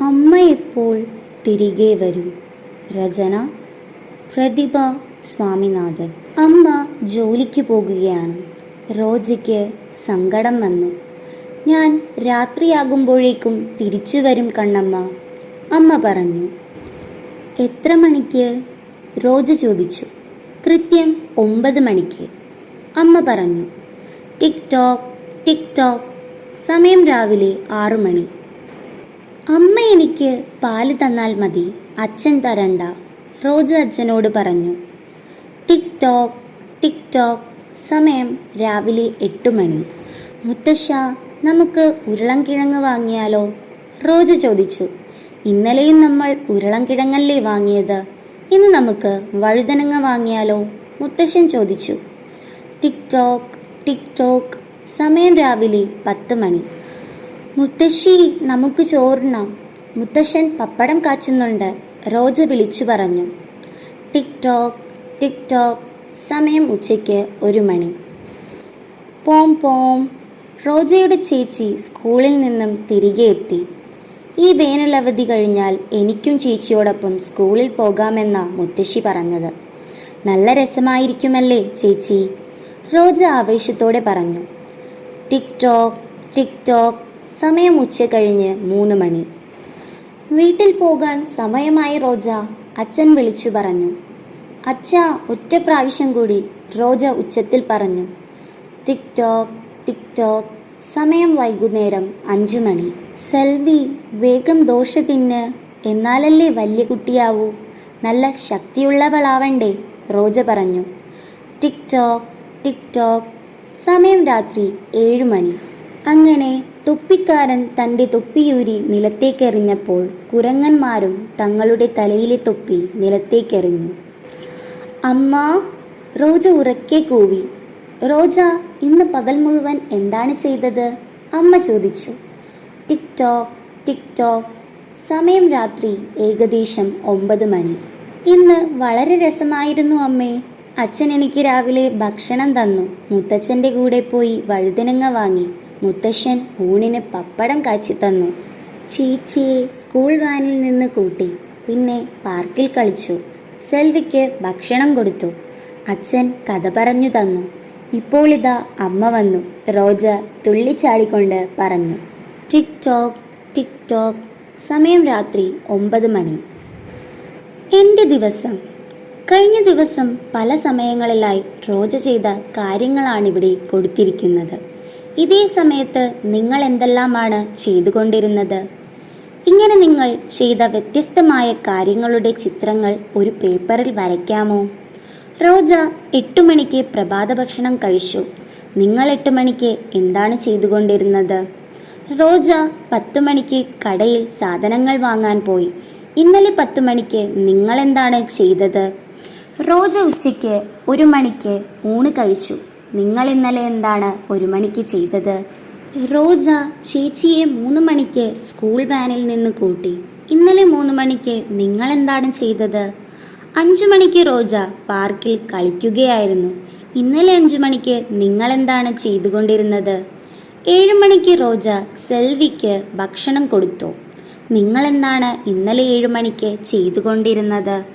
അമ്മ എപ്പോൾ തിരികെ വരും? രചന പ്രതിഭ സ്വാമിനാഥൻ. അമ്മ ജോലിക്ക് പോകുകയാണ്. റോജയ്ക്ക് സങ്കടം വന്നു. ഞാൻ രാത്രിയാകുമ്പോഴേക്കും തിരിച്ചു വരും കണ്ണമ്മ. അമ്മ പറഞ്ഞു എത്ര മണിക്ക്? റോജ ചോദിച്ചു കൃത്യം ഒമ്പത് മണിക്ക്. അമ്മ പറഞ്ഞു ടിക് ടോക് ടിക് ടോക്. സമയം രാവിലെ ആറു മണി. അമ്മ എനിക്ക് പാൽ തന്നാൽ മതി. അച്ഛൻ തരണ്ട. റോജ അച്ഛനോട് പറഞ്ഞു. ടിക് ടോക്ക് ടിക് ടോക്ക് സമയം രാവിലെ എട്ട് മണി. മുത്തശ്ശ നമുക്ക് ഉരുളൻകിഴങ്ങ് വാങ്ങിയാലോ? റോജ ചോദിച്ചു. ഇന്നലെയും നമ്മൾ ഉരുളൻകിഴങ്ങല്ലേ വാങ്ങിയത്? ഇന്ന് നമുക്ക് വഴുതനങ്ങ വാങ്ങിയാലോ? മുത്തശ്ശൻ ചോദിച്ചു. ടിക് ടോക്ക് ടിക് ടോക്ക് സമയം രാവിലെ പത്ത് മണി. മുത്തശ്ശി നമുക്ക് ചോറിനാം. മുത്തശ്ശൻ പപ്പടം കാച്ചുന്നുണ്ട്. റോജ വിളിച്ചു പറഞ്ഞു. ടിക് ടോക്ക് ടിക് ടോക്ക് സമയം ഉച്ചയ്ക്ക് ഒരു മണി. പോം പോം. റോജയുടെ ചേച്ചി സ്കൂളിൽ നിന്നും തിരികെ എത്തി. ഈ വേനലവധി കഴിഞ്ഞാൽ എനിക്കും ചേച്ചിയോടൊപ്പം സ്കൂളിൽ പോകാമെന്ന മുത്തശ്ശി പറഞ്ഞത്. നല്ല രസമായിരിക്കുമല്ലേ ചേച്ചി? റോജ ആവേശത്തോടെ പറഞ്ഞു. ടിക് ടോക്ക് ടിക് ടോക്ക് സമയം ഉച്ച കഴിഞ്ഞ് മൂന്ന് മണി. വീട്ടിൽ പോകാൻ സമയമായി റോജ അച്ഛൻ വിളിച്ചു പറഞ്ഞു. അച്ഛ ഒറ്റ പ്രാവശ്യം കൂടി റോജ ഉച്ചത്തിൽ പറഞ്ഞു. ടിക് ടോക്ക് ടിക് സമയം വൈകുന്നേരം അഞ്ചു മണി. സെൽവി വേഗം ദോശ തിന്ന് എന്നാലല്ലേ വലിയ കുട്ടിയാവൂ? നല്ല ശക്തിയുള്ളവളാവണ്ടേ? റോജ പറഞ്ഞു. ടിക് ടോക്ക് ടിക് സമയം രാത്രി ഏഴ് മണി. അങ്ങനെ തൊപ്പിക്കാരൻ തന്റെ തൊപ്പിയൂരി നിലത്തേക്കെറിഞ്ഞപ്പോൾ കുരങ്ങന്മാരും തങ്ങളുടെ തലയിലെ തൊപ്പി നിലത്തേക്കെറിഞ്ഞു. അമ്മ റോജ ഉറക്കെ കൂവി. റോജ ഇന്ന് പകൽ മുഴുവൻ എന്താണ് ചെയ്തത്? അമ്മ ചോദിച്ചു. ടിക് ടോക്ക് ടിക് ടോക്ക് സമയം രാത്രി ഏകദേശം ഒമ്പത് മണി. ഇന്ന് വളരെ രസമായിരുന്നു അമ്മേ. അച്ഛൻ എനിക്ക് രാവിലെ ഭക്ഷണം തന്നു. മുത്തച്ഛന്റെ കൂടെ പോയി വഴുതനങ്ങ വാങ്ങി. മുത്തശ്ശൻ ഊണിന് പപ്പടം കാച്ചി തന്നു. ചേച്ചിയെ സ്കൂൾ വാനിൽ നിന്ന് കൂട്ടി. പിന്നെ പാർക്കിൽ കളിച്ചു. സെൽവിക്ക് ഭക്ഷണം കൊടുത്തു. അച്ഛൻ കഥ പറഞ്ഞു തന്നു. ഇപ്പോൾ ഇതാ അമ്മ വന്നു. റോജ തുള്ളിച്ചാടിക്കൊണ്ട് പറഞ്ഞു. ടിക് ടോക്ക് ടിക് ടോക്ക് സമയം രാത്രി ഒമ്പത് മണി. എന്റെ ദിവസം. കഴിഞ്ഞ ദിവസം പല സമയങ്ങളിലായി റോജ ചെയ്ത കാര്യങ്ങളാണിവിടെ കൊടുത്തിരിക്കുന്നത്. ഇതേ സമയത്ത് നിങ്ങൾ എന്തെല്ലാമാണ് ചെയ്തുകൊണ്ടിരുന്നത്? ഇങ്ങനെ നിങ്ങൾ ചെയ്ത വ്യത്യസ്തമായ കാര്യങ്ങളുടെ ചിത്രങ്ങൾ ഒരു പേപ്പറിൽ വരയ്ക്കാമോ? റോജ എട്ട് മണിക്ക് പ്രഭാത ഭക്ഷണം കഴിച്ചു. നിങ്ങൾ എട്ട് മണിക്ക് എന്താണ് ചെയ്തുകൊണ്ടിരുന്നത്? റോജ പത്ത് മണിക്ക് കടയിൽ സാധനങ്ങൾ വാങ്ങാൻ പോയി. ഇന്നലെ പത്ത് മണിക്ക് നിങ്ങൾ എന്താണ് ചെയ്തത്? റോജ ഉച്ചയ്ക്ക് ഒരു മണിക്ക് ഊണ് കഴിച്ചു. നിങ്ങൾ ഇന്നലെ എന്താണ് ഒരു മണിക്ക് ചെയ്തത്? റോജ ചേച്ചിയെ മൂന്ന് മണിക്ക് സ്കൂൾ വാനിൽ നിന്ന് കൂട്ടി. ഇന്നലെ മൂന്ന് മണിക്ക് നിങ്ങൾ എന്താണ് ചെയ്തത്? അഞ്ചു മണിക്ക് റോജ പാർക്കിൽ കളിക്കുകയായിരുന്നു. ഇന്നലെ അഞ്ചു മണിക്ക് നിങ്ങൾ എന്താണ് ചെയ്തുകൊണ്ടിരുന്നത്? ഏഴു മണിക്ക് റോജ സെൽവിക്ക് ഭക്ഷണം കൊടുത്തു. നിങ്ങൾ എന്താണ് ഇന്നലെ ഏഴു മണിക്ക് ചെയ്തുകൊണ്ടിരുന്നത്?